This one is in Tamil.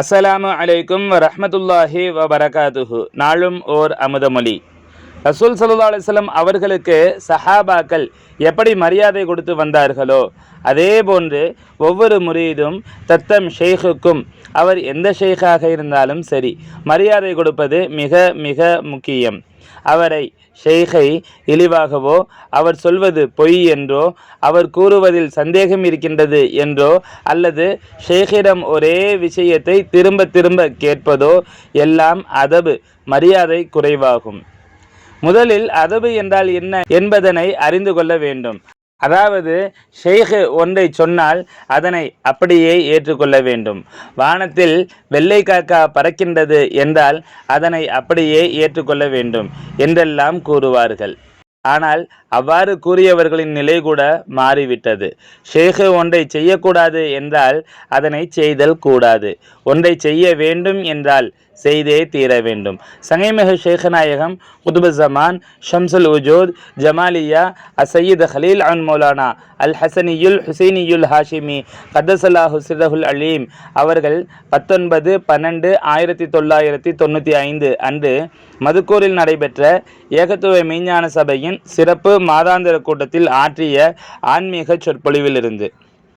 அஸ்ஸலாமு அலைக்கும் வரமத்துல்லாஹி வபரகாதுஹு நாளும் ஓர் அமுதமொழி. ரசூல் சல்லா அலிஸ்லம் அவர்களுக்கு சஹாபாக்கள் எப்படி மரியாதை கொடுத்து வந்தார்களோ அதே போன்று ஒவ்வொரு முறையிலும் தத்தம் ஷேஹுக்கும் அவர் எந்த ஷெய்காக இருந்தாலும் சரி மரியாதை கொடுப்பது மிக மிக முக்கியம். அவரை ஷெய்கை இழிவாகவோ அவர் சொல்வது பொய் என்றோ அவர் கூறுவதில் சந்தேகம் இருக்கின்றது என்றோ அல்லது ஷேகிடம் ஒரே விஷயத்தை திரும்ப திரும்ப கேட்பதோ எல்லாம் அதபு மரியாதை குறைவாகும். முதலில் அதபு என்றால் என்ன என்பதனை அறிந்து கொள்ள வேண்டும். அதாவது ஷேகு ஒன்றை சொன்னால் அதனை அப்படியே ஏற்றுக்கொள்ள வேண்டும். வானத்தில் வெள்ளை காக்கா பறக்கின்றது என்றால் அதனை அப்படியே ஏற்றுக்கொள்ள வேண்டும் என்றெல்லாம் கூறுவார்கள். ஆனால் அவ்வாறு கூறியவர்களின் நிலை கூட மாறிவிட்டது. ஷேகு ஒன்றை செய்யக்கூடாது என்றால் அதனை செய்தல் கூடாது. ஒன்றை செய்ய வேண்டும் என்றால் செய்தே தீர வேண்டும். சங்கைமிகு ஷேகநாயகம் குதுபு ஜமான் ஷம்சுல் உஜூத் ஜமாலியா அசையீத் ஹலீல் அன் மௌலானா அல் ஹசனியுல் ஹுசைனியுல் ஹாஷிமி கத்தசல்லாஹு சிரஹுல் அலீம் அவர்கள் பத்தொன்பது பன்னெண்டு ஆயிரத்தி தொள்ளாயிரத்தி தொண்ணூற்றி ஐந்து அன்று மதுக்கூரில் நடைபெற்ற ஏகத்துவ மெய்ஞான சபையின் சிறப்பு மாதாந்திர கூட்டத்தில் ஆற்றிய ஆன்மீக சொற்பொழிவிலிருந்து.